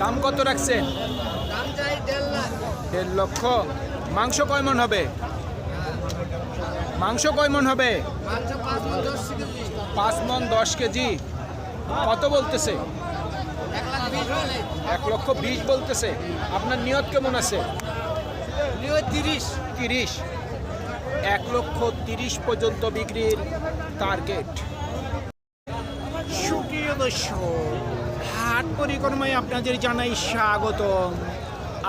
দাম কত রাখছেন? দেড় লক্ষ। মাংস কয় মন হবে? মাংস কয় মন হবে? পাঁচ মন দশ কেজি। মন কত বলতেছে? এক লক্ষ বিশ বলতেছে। আপনার নিয়ত কেমন আছে? তিরিশ। তিরিশ। এক লক্ষ তিরিশ পর্যন্ত বিক্রির টার্গেট সুপ্রিয় দর্শক হাট পরিক্রমায় আপনাদের জানাই স্বাগত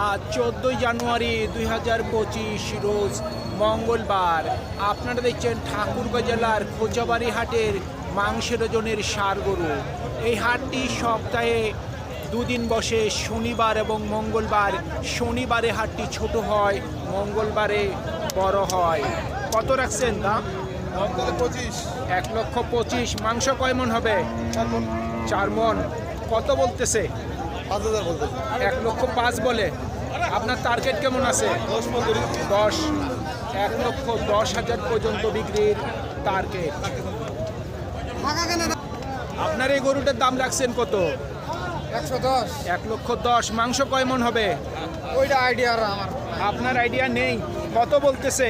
আজ চোদ্দোই জানুয়ারি দুই হাজার পঁচিশ রোজ মঙ্গলবার। আপনারা দেখছেন ঠাকুরগাঁ জেলার খোঁচাবাড়ি হাটের মাংসের ওজনের সার গরু। এই হাটটি সপ্তাহে দুদিন বসে শনিবার এবং মঙ্গলবার। শনিবারে হাটটি ছোট হয় মঙ্গলবারে বড় হয়। কত রাখছেন দাম? পঁচিশ। এক লক্ষ পঁচিশ। মাংস কয় মন হবে? চার মন। কত বলতেছে? পাঁচ হাজার বলতে এক লক্ষ পাঁচ বলে। আপনার টার্গেট কেমন আছে? দশ এক লক্ষ দশ হাজার পর্যন্ত বিক্রির টার্গেট আপনার এই গরুটার দাম রাখছেন কত? একশো দশ। এক লক্ষ দশ। মাংস কয় মন হবে? ওইটা আইডিয়া আমার। আপনার আইডিয়া নেই। কত বলতেছে?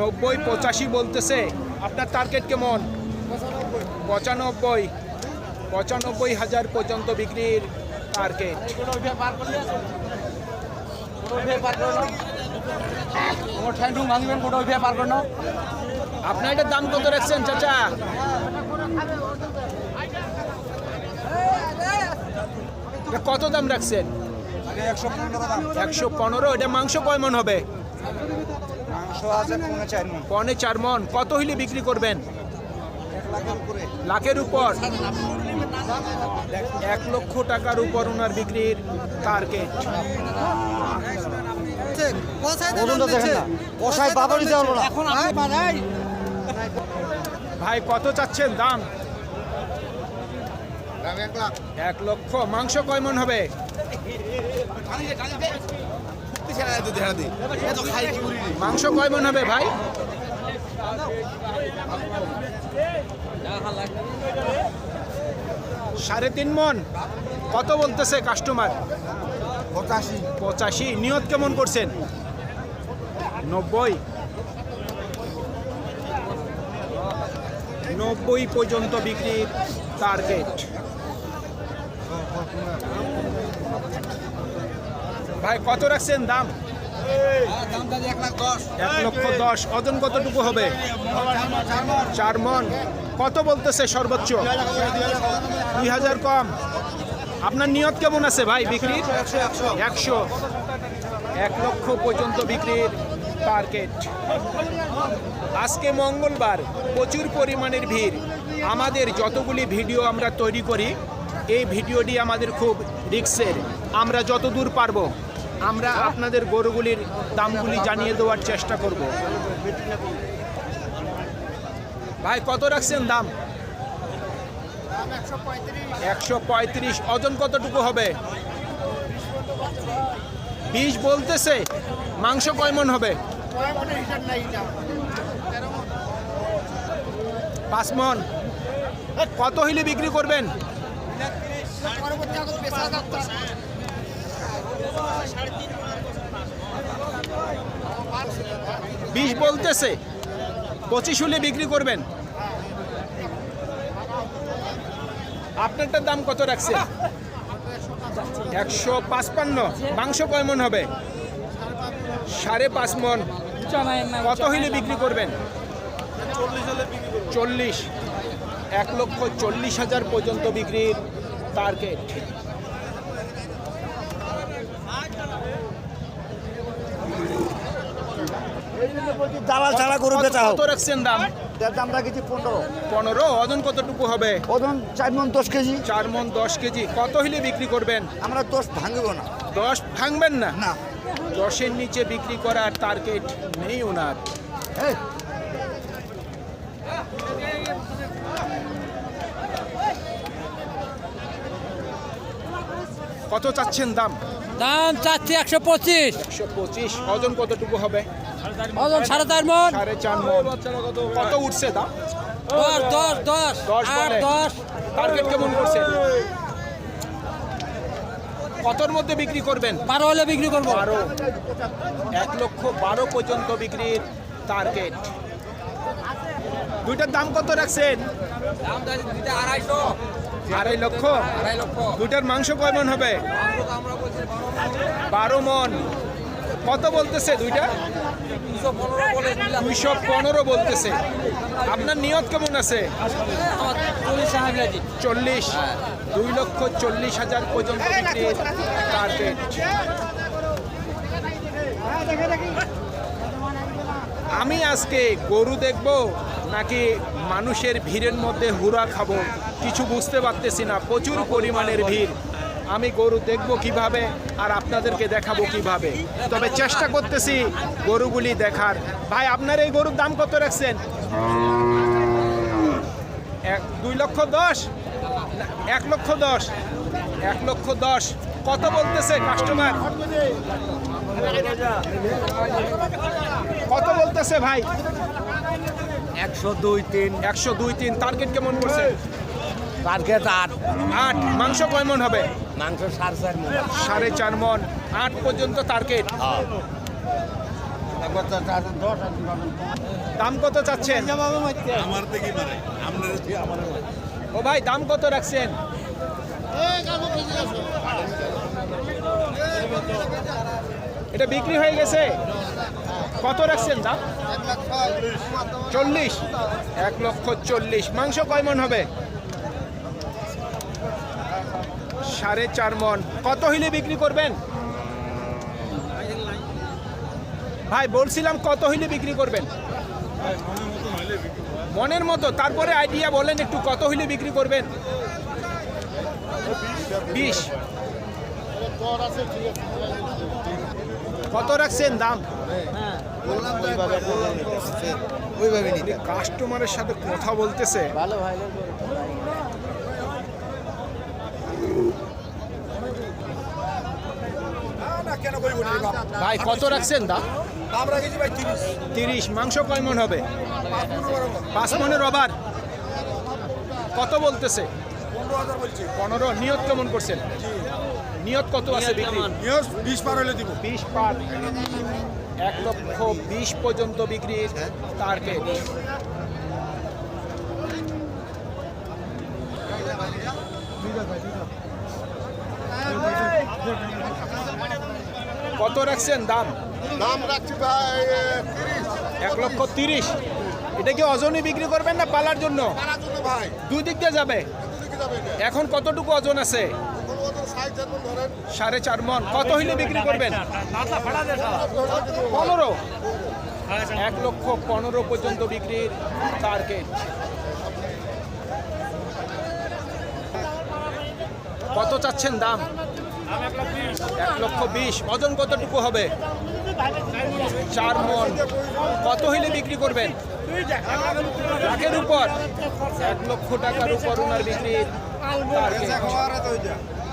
নব্বই পঁচাশি। বলতেছে। আপনার টার্গেট কেমন? পঁচানব্বই পঁচানব্বই হাজার পর্যন্ত বিক্রির টার্গেট আপনার এটার দাম কত রাখছেন চাচা? এটা কত দাম রাখছেন? একশো পনেরো এটা মাংস কয় মন হবে? পনে চার মন। কত হইলে বিক্রি করবেন? লাখের উপর। এক লক্ষ টাকার উপর ওনার বিক্রির টার্গেট। ভাই কত চাচ্ছেন দাম? এক এক লক্ষ। মাংস কয় মন হবে? মাংস কয় মন হবে ভাই? সাড়ে তিন মন। কত বলতেছে কাস্টমার পঁচাশি। পঁচাশি। নিয়ত কেমন করছেন? নব্বই। নব্বই পর্যন্ত বিক্রির টার্গেট ভাই কত রাখছেন দাম? এক লক্ষ দশ। ওজন কতটুকু হবে? চার মন। কত বলতেছে সর্বোচ্চ? দুই হাজার কম। আপনার নিয়ত কেমন আছে ভাই বিক্রির? একশো। এক লক্ষ পর্যন্ত বিক্রির টার্গেট আজকে মঙ্গলবার প্রচুর পরিমাণের ভিড়। আমাদের যতগুলি ভিডিও আমরা তৈরি করি, এই ভিডিওটি আমাদের খুব রিক্সের। আমরা যত দূর পারব আমরা আপনাদের গরুগুলির দামগুলি জানিয়ে দেওয়ার চেষ্টা করব। ভাই, কত রাখছেন দাম? একশো পঁয়ত্রিশ। ওজন কতটুকু হবে? বিশ বলতেছে। মাংস কয় মন হবে? পাঁচ মন। কত হইলে বিক্রি করবেন? বিশ বলতেছে, পঁচিশ হলে বিক্রি করবেন। আপনারটার দাম কত রাখছে একশো পাঁচপান্ন। মাংস কয় মন হবে? সাড়ে পাঁচ মন। কত হইলে বিক্রি করবেন? চল্লিশ। এক লক্ষ চল্লিশ হাজার পর্যন্ত বিক্রির টার্গেট দালাল ছাড়া গরু বেচা হোক। কত রাখছেন দাম? তার দাম রাখেছি পনেরো। পনেরো ওজন কতটুকু হবে? ওজন চার মন দশ কেজি। চার মন দশ কেজি। কত হলে বিক্রি করবেন? আমরা দশ ভাঙবো না। দশ ভাঙবেন না? না। দশের নিচে বিক্রি করার টার্গেট নেই ওনার। এই কত চাচ্ছেন দাম? দাম চাচ্ছি একশো পঁচিশ। একশো পঁচিশ। ওজন কতটুকু হবে? ওজন সাড়ে চার মন। সাড়ে চার মন। কত উঠছে দাম? দশ দশ দশ। দশ আট দশ। টার্গেট কেমন করছে? কতর মধ্যে বিক্রি করবেন? বারো হলে বিক্রি করব। বারো। এক লক্ষ বারো পর্যন্ত বিক্রির টার্গেট দুইটার দাম কত রাখছেন? দাম দুইটা আড়াইশো। আড়াই লক্ষ? দুইটার মাংস কয় মন হবে? বারো মন। কত বলতেছে দুইটা? দুইশো পনেরো বলতেছে। আপনার নিয়ত কেমন আছে? চল্লিশ। দুই লক্ষ চল্লিশ হাজার পর্যন্ত টার্গেট আমি আজকে গরু দেখব নাকি মানুষের ভিড়ের মধ্যে হুরা খাব? কিছু বুঝতে পারতেছি না। প্রচুর পরিমাণের ভিড়। আমি গরু দেখব কীভাবে আর আপনাদেরকে দেখাবো কীভাবে। তবে চেষ্টা করতেছি গরুগুলি দেখার। ভাই, আপনার এই গরুর দাম কত রাখছেন? এক, দুই লক্ষ দশ? এক লক্ষ দশ। এক লক্ষ দশ। কত বলতেছে কাস্টমার কত বলতেছে ভাই? একশো দুই তিন একশো দুই তিন। টার্গেট কেমন করছে? টার্গেট আট। আট। মাংস কয় মন হবে? মাংস সাড়ে চার মন। সাড়ে চার মন। আট পর্যন্ত টার্গেট দাম কত চাচ্ছেন? ও ভাই দাম কত রাখছেন? এটা বিক্রি হয়ে গেছে? কত রাখছেন দাম? চল্লিশ। এক লক্ষ চল্লিশ। মাংস কয় মন হবে? সাড়ে চার মন। কত হইলে বিক্রি করবেন? ভাই, বলছিলাম কত হইলে বিক্রি করবেন? মনের মতো। তারপরে আইডিয়া বলেন একটু, কত হইলে বিক্রি করবেন? বিশ। কত রাখছেন দাম? ওইভাবে নিতে কাস্টমারের সাথে কথা বলতেছে। ভালো ভাই ভাই কত রাখছেন দাম? তিরিশ। তিরিশ। মাংস কয় মন হবে? পাঁচ মনের ওভার কত বলতেছে? পনেরো নিয়ত কেমন করছেন? নিয়ত কত আছে বিক্রি? নিয়ত বিশ পার হলে দিব। বিশ পার। এক লক্ষ বিশ পর্যন্ত বিক্রির টার্গেট। কত রাখছেন দাম? দাম রাখছি ভাই এক লক্ষ তিরিশ। এটা কি ওজনে বিক্রি করবেন না পালার জন্য? পারার জন্য ভাই। দুই দিক দিয়ে যাবে। এখন কতটুকু ওজন আছে? সাড়ে চার মন। কত হইলে বিক্রি করবেন? পনেরো। এক লক্ষ পনেরো পর্যন্ত বিক্রির টার্গেট। কত চাচ্ছেন দাম? এক লক্ষ বিশ। ওজন কতটুকু হবে? চার মন। কত হইলে বিক্রি করবেন? লাখের উপর। এক লক্ষ টাকার উপর ওনার বিক্রির